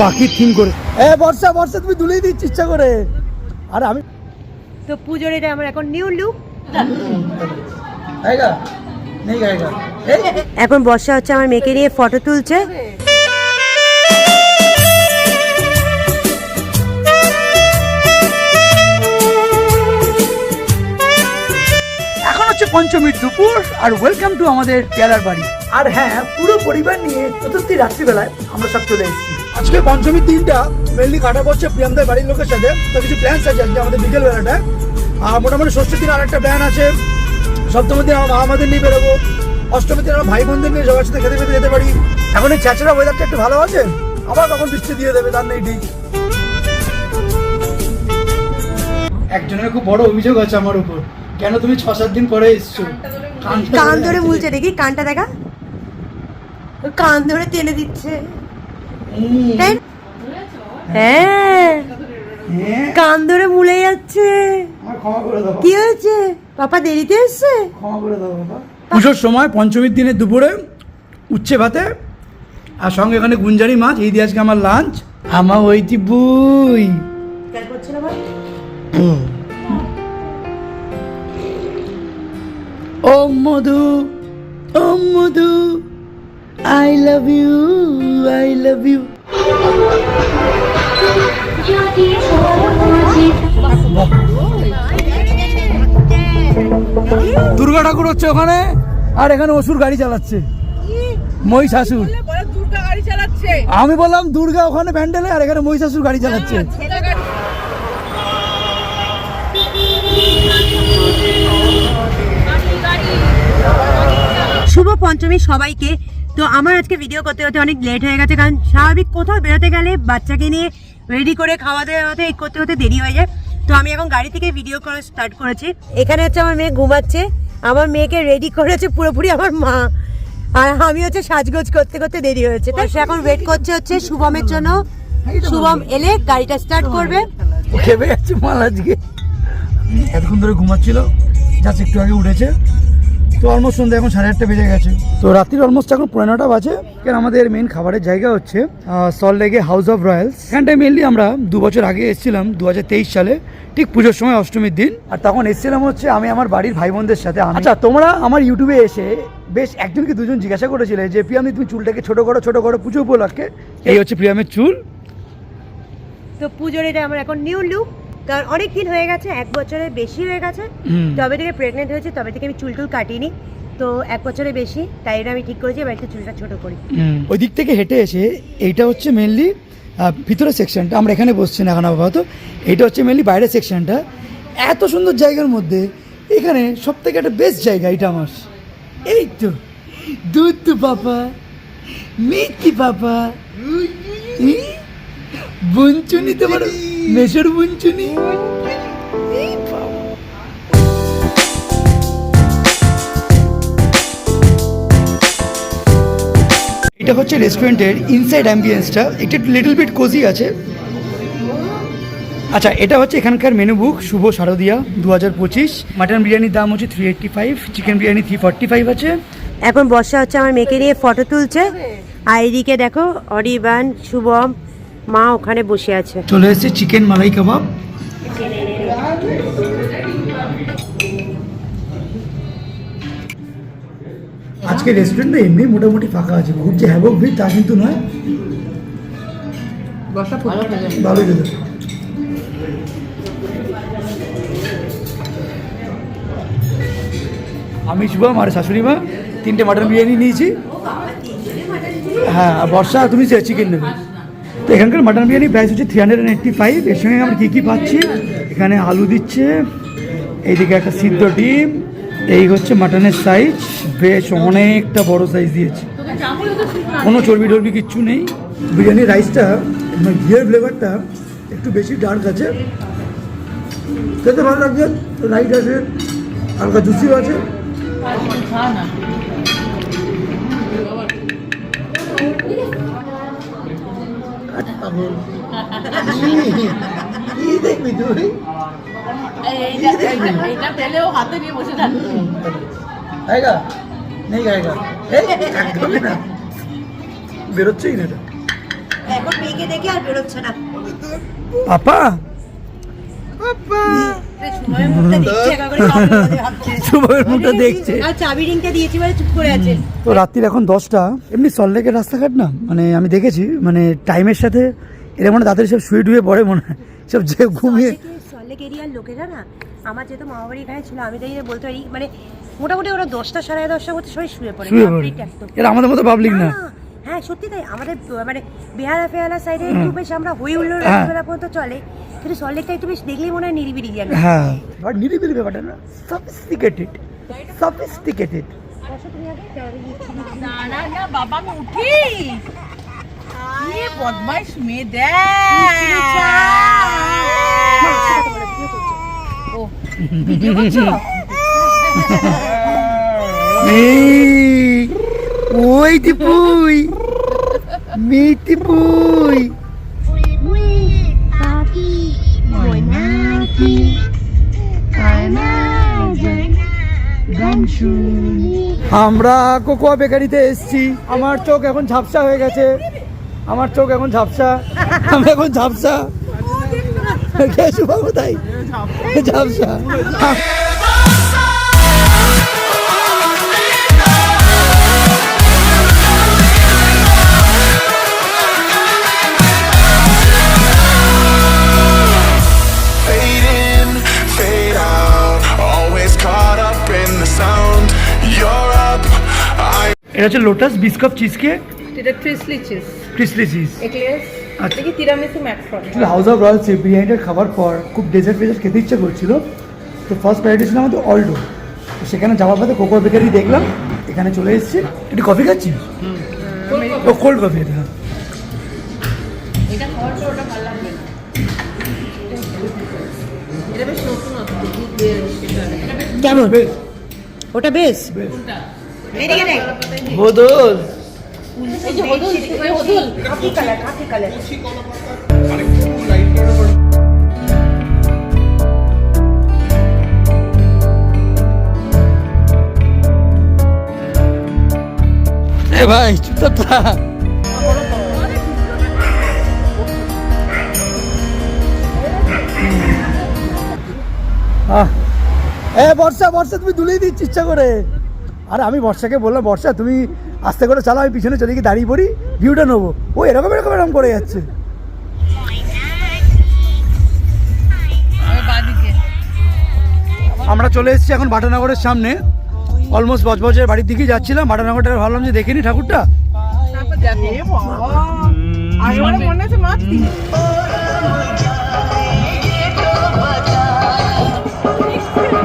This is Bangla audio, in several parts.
পাখির থিম করে। এ বর্ষা বর্ষা তুমি দুলেই দিচ্ছ ইচ্ছা করে। আর আমি তো পুজোর এটা আমার এখন নিউ লুক এখন বর্ষা হচ্ছে আমার মেয়েকে নিয়ে ফটো তুলছে। এখন হচ্ছে পঞ্চমীর দুপুর আর ওয়েলকাম টু আমাদের পেয়ারার বাড়ি। আর হ্যাঁ পুরো পরিবার নিয়ে চতুর্থী রাত্রিবেলায় আমরা সব চলে এসেছি। আজকে পঞ্চমীর দিনটা মেনলি কাটাবো হচ্ছে প্রিয়ামদের বাড়ির লোকের সাথে। তো কিছু প্ল্যান্স আছে আজকে আমাদের বিকেল বেলাটা আর মোটামুটি ষষ্ঠীর দিন আরেকটা প্ল্যান আছে। সপ্তমীর দিন আমার মা আমাদের নিয়ে বেরোবো। অষ্টমীর দিন আমার ভাই বোনদের নিয়ে সবার সাথে খেতে খেতে যেতে পারি। এখন এই চ্যাচড়া ওয়েদারটা একটু ভালো আছে? আবার কখন বৃষ্টি দিয়ে দেবে তার নেই ঠিক। একজনের খুব বড় অভিযোগ আছে আমার উপর। কেন তুমি ছ সাত দিন পরে এসছো? কান ধরে মুলছে দেখি কানটা দেখা। কান ধরে টেনে দিচ্ছে? হ্যাঁ কান ধরে মুলে যাচ্ছে আমার ক্ষমা করে দাও কি হয়েছে পাপা দেরিতে এসছে ক্ষমা করে দাও বাবা পুজোর সময় পঞ্চমীর দিনে দুপুরে উচ্ছে ভাতে আর সঙ্গে এখানে গুঞ্জারি মাছ এই দিয়ে আজকে আমার লাঞ্চ আমার ওইটি বুই ও মধু ও মধু I love you I love you Durga ঠাকুর হচ্ছে ওখানে আর এখানে অসুর গাড়ি চালাচ্ছে। মহিষাসুর দুর্গা গাড়ি চালাচ্ছে আমি বললাম দুর্গা ওখানে প্যান্ডেলে আর এখানে মহিষাসুর গাড়ি চালাচ্ছে। শুভ পঞ্চমী সবাইকে। তো আমার আজকে ভিডিও করতে করতে অনেক লেট হয়ে গেছে, কারণ স্বাভাবিক কোথাও বেরোতে গেলে বাচ্চাকে নিয়ে রেডি করে খাওয়া দাওয়া হতে করতে করতে দেরি হয়ে যায়। তো আমি এখন গাড়ি থেকে ভিডিও করা স্টার্ট করেছি। এখানে হচ্ছে আমার মেয়ে ঘুমাচ্ছে, আমার মেয়েকে রেডি করেছে পুরোপুরি আমার মা। আর আমি হচ্ছে সাজগোজ করতে করতে দেরি হয়েছে। তাই সে এখন ওয়েট করছে হচ্ছে শুভমের জন্য। শুভম এলে গাড়িটা স্টার্ট করবে। খেপে যাচ্ছে মাল আজকে। এতক্ষণ ধরে ঘুমাচ্ছিল জাস্ট একটু আগে উঠেছে। তো অলমোস্ট সন্ধ্যা এখন সাড়ে আটটা বেজে গেছে। তো রাত্রির অলমোস্ট এখন পনেরো নটা বাজে। কেন আমাদের মেন খাবারের জায়গা হচ্ছে সল লেগে হাউস অফ রয়্যালস এখানটায় মেনলি আমরা দু বছর আগে এসেছিলাম দুহাজার তেইশ সালে। ঠিক পুজোর সময় অষ্টমীর দিন। আর তখন এসেছিলাম হচ্ছে আমি আমার বাড়ির ভাই বোনদের সাথে আচ্ছা তোমরা আমার ইউটিউবে এসে বেশ একজনকে দুজন জিজ্ঞাসা করেছিলে যে প্রিয়ামি তুমি চুলটাকে ছোট করো ছোট করো পুজো উপলক্ষে? এই হচ্ছে প্রিয়ামের চুল। তো পুজোর এটা আমার এখন নিউ লুক কারণ অনেক দিন হয়ে গেছে এক বছরের বেশি হয়ে গেছে। তবে থেকে প্রেগনেন্ট হয়েছে তবে থেকে আমি চুল টুল কাটিনি। তো এক বছরের বেশি তাই এটা আমি ঠিক করেছি এবার একটু চুলটা ছোট করি। ওই দিক থেকে হেঁটে এসে এইটা হচ্ছে মেনলি ভিতরের সেকশনটা আমরা এখানে বসছি না এখন আপাতত। এইটা হচ্ছে মেনলি বাইরের সেকশনটা এত সুন্দর জায়গার মধ্যে এখানে সব থেকে একটা বেস্ট জায়গা এটা আমার। এই তো দুধ তো পাপা মিষ্টি পাপা? ই, বুনচুনি তোমার মেশর বুনচুনি এটা হচ্ছে রেস্টুরেন্টের ইনসাইড অ্যাম্বিয়েন্সটা একটু লিটল বিট কোজি আছে। আচ্ছা এটা হচ্ছে এখানকার মেনু বুক শুভ শারদিয়া দু হাজার পঁচিশ। মাটন বিরিয়ানির দাম হচ্ছে three eighty five chicken biryani three forty five আছে। এখন বর্ষা হচ্ছে আমার মেয়েকে নিয়ে ফটো তুলছে। আর এদিকে দেখো অরিবান শুভম মা ওখানে বসে আছে। চলে এসেছে চিকেন মালাই কাবাব। আজকে রেস্টুরেন্টটা এমনি মোটামুটি ফাঁকা আছে। খুব যে হ্যাবক ভিড় তা কিন্তু নয়। ভালো আমি শুভম আর শাশুড়ি মা। তিনটে মাটন বিরিয়ানি নিয়েছি। হ্যাঁ আর বর্ষা তুমি চিকেন নেবে। তো এখানকার মাটন বিরিয়ানি প্রাইস হচ্ছে থ্রি হান্ড্রেড এইট্টি ফাইভ এর সঙ্গে আমরা কী কী পাচ্ছি? এখানে আলু দিচ্ছে, এইদিকে একটা সিদ্ধ ডিম, এই হচ্ছে মাটনের সাইজ বেশ, অনেকটা বড় সাইজ দিয়েছে। কোনো চর্বি টর্বি কিচ্ছু নেই। বিরিয়ানির রাইসটা মানে ঘিয়ের ফ্লেভারটা একটু বেশি ডার্ক আছে। খেতে ভালো লাগছে রাইস আছে, হালকা জুসিও আছে। পাগল কি হাতে নিয়ে বেরোচ্ছেই না এটা এখন মেয়েকে দেখে আর বেরোচ্ছে না পাপা পাপা সময়ের মুখটা দেখছে চাবি বলে ভাবছে। শুভমের মুখটা দেখছে। আর চাবি রিংটা দিয়েছি বলে চুপ করে আছে। তো রাত্রির এখন দশটা। এমনি রাস্তাঘাট না? মানে আমি দেখেছি মানে টাইমের সাথে এরা মানে তাদের সব শুয়ে টুয়ে পড়ে মনে হয়। সব যে ঘুমিয়ে এরিয়ার লোকেরা না আমার যেহেতু মামাবাড়ি এখানে ছিল আমি তাই বলতে পারি মানে মোটামুটি ওরা দশটা সাড়ে সবাই শুয়ে পড়ে শুয়ে পড়ে। এরা আমাদের মতো পাবলিক না, হ্যাঁ সত্যি তাই। আমাদের মানে বেহালা ফেহালা সাইডে একটু বেশ আমরা হই উল্লো হ্যাঁ। রাত্রিবেলা পর্যন্ত চলে। কিন্তু সল্লেকটা একটু বেশ দেখলেই মনে হয় নিরিবিলি জায়গা হ্যাঁ। বাট নিরিবিলি ব্যাপারটা না সফিস্টিকেটেড সফিস্টিকেটেড না না না বাবা আমি উঠি। বদমাইশ মেয়ে দেখ। ও ওই টিপুই মেয়ে টিপুই আমরা কোকোয়া বেকারিতে এসেছি। আমার চোখ এখন ঝাপসা হয়ে গেছে। আমার চোখ এখন ঝাপসা। আমি এখন ঝাপসা। কে শুভ কোথায় ঝাপসা। এটা হচ্ছে লোটাস বিস্কাপ চিজ কেক এটা ক্রিসলি চিজ ক্রিসলি চিজ এক্লেস আচ্ছা। দেখি তিরামিসু ম্যাট্রন হাউস অফ রয়্যাল খাবার পর খুব ডেজার্ট ফেজার্ট খেতে ইচ্ছে করছিল। তো ফার্স্ট প্রায়োরিটি ছিল আমাদের অলডো তো সেখানে যাওয়ার পথে কোকো বেকারি দেখলাম। এখানে চলে এসেছি। একটু কফি খাচ্ছি ও কোল্ড কফি এটা। এটা খাওয়ার পর ওটা ভালো লাগবে না। এটা বেশ নতুন কেমন? বেশ ওটা বেশ। বেশ। এদিকে দেখ। বদল এই যে হদুল এই হদুল খাকি কালার খাকি কালার। এ ভাই চুপচাপ থাক। এ বর্ষা বর্ষা তুমি দুলেই দিচ্ছি ইচ্ছা করে। আর আমি বর্ষাকে বললাম, বর্ষা, তুমি আস্তে করে চালাও, আমি পিছনে চলে গিয়ে দাঁড়িয়ে পড়ি ভিউটা নেব। ও এরকম এরকম এরকম করে যাচ্ছে। আমরা চলে এসেছি এখন বাটানগরের সামনে। অলমোস্ট বজবজের বাড়ির দিকেই যাচ্ছিলাম। বাটানগরটা ভাবলাম যে দেখিনি ঠাকুরটা।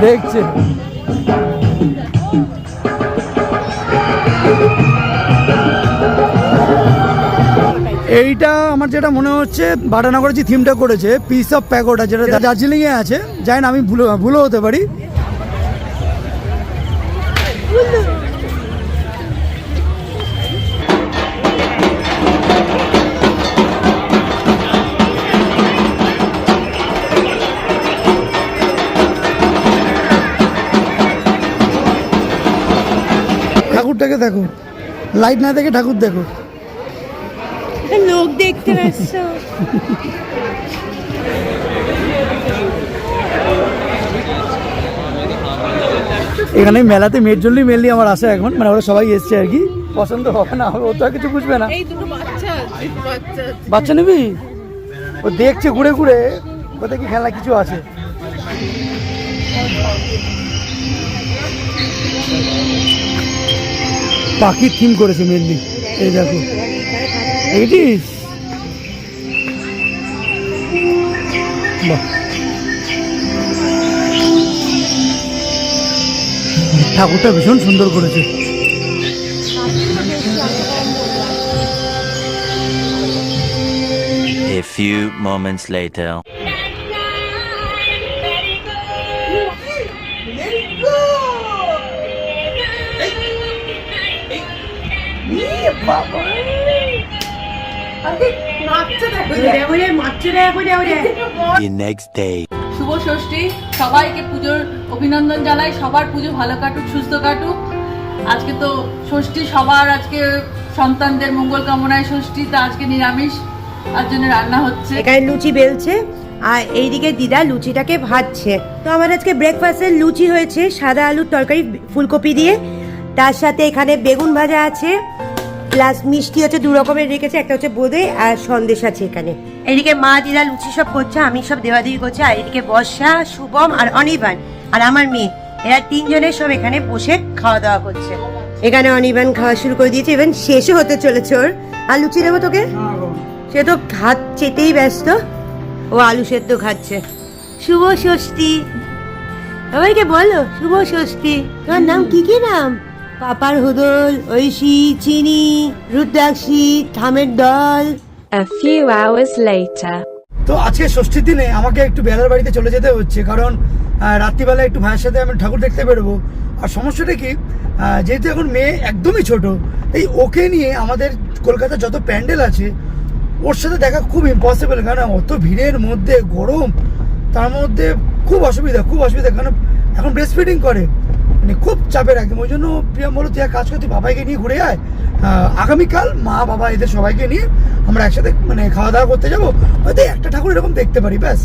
দেখছে। এইটা আমার যেটা মনে হচ্ছে বাটানগরের যে থিমটা করেছে পিস অফ প্যাকোটা যেটা দার্জিলিং এ আছে জানি না আমি ভুলো ভুলও হতে পারি। ঠাকুরটাকে দেখো। লাইট না দেখে ঠাকুর দেখো। লোক দেখতে এখানে মেলাতে মেয়ের জন্যই মেনলি আমার আসা এখন মানে ওরা সবাই এসছে আর কি। পছন্দ হবে না ও তো আর কিছু বুঝবে না। বাচ্চা নিবি? ও দেখছে ঘুরে ঘুরে কোথায় কি খেলা কিছু আছে। পাখির থিম করেছে মেনলি এই দেখো। বাহ। ঠাকুরটা ভীষণ সুন্দর করেছে। A few moments later. শুভ ষষ্ঠী সবাইকে পুজোর অভিনন্দন জানাই সবার পুজো ভালো কাটুক সুস্থ কাটুক। আজকে তো ষষ্ঠী সবার আজকে সন্তানদের মঙ্গল কামনায় ষষ্ঠী তা আজকে নিরামিষ আর জন্য রান্না হচ্ছে। এখানে লুচি বেলছে আর এইদিকে দিদা লুচিটাকে ভাজছে। তো আমার আজকে ব্রেকফাস্টে লুচি হয়েছে সাদা আলুর তরকারি ফুলকপি দিয়ে। তার সাথে এখানে বেগুন ভাজা আছে প্লাস মিষ্টি হচ্ছে দু রকমের রেখেছে একটা হচ্ছে বোঁদে আর সন্দেশ আছে এখানে। এদিকে মা দিদা লুচি সব করছে আমি সব দেওয়াদেবি করছে আর এদিকে বর্ষা শুভম আর অনির্বাণ আর আমার মেয়ে এরা তিনজনের সব এখানে বসে খাওয়া দাওয়া করছে। এখানে অনির্বাণ খাওয়া শুরু করে দিয়েছে ইভেন শেষও হতে চলেছে ওর। আর লুচি দেবো তোকে? সে তো ভাত চেতেই ব্যস্ত। ও আলু সেদ্ধ খাচ্ছে। শুভ ষষ্ঠী। সবাইকে বলো শুভ ষষ্ঠী। তোমার নাম কি কি নাম? পাপার হুদল ঐশী চিনি রুদ্রাক্ষী থামের দল। A few hours later. তো আজকে ষষ্ঠীর দিনে আমাকে একটু বেলার বাড়িতে চলে যেতে হচ্ছে কারণ আহ, রাত্রিবেলা একটু ভাইয়ের সাথে আমি ঠাকুর দেখতে বেরোবো। আর সমস্যাটা কি আহ, যেহেতু এখন মেয়ে একদমই ছোট এই ওকে নিয়ে আমাদের কলকাতার যত প্যান্ডেল আছে ওর সাথে দেখা খুব ইম্পসিবল কারণ অত ভিড়ের মধ্যে গরম তার মধ্যে খুব অসুবিধা খুব অসুবিধা কারণ এখন ব্রেস্ট ফিডিং করে। মানে খুব চাপের একদম। ওই জন্য প্রিয়া বলো তুই এক কাজ করতে বাবাইকে নিয়ে ঘুরে আয়। আগামীকাল মা, বাবা, এদের সবাইকে নিয়ে আমরা একসাথে মানে খাওয়া দাওয়া করতে যাব। হয়তো একটা ঠাকুর এরকম দেখতে পারি, ব্যাস।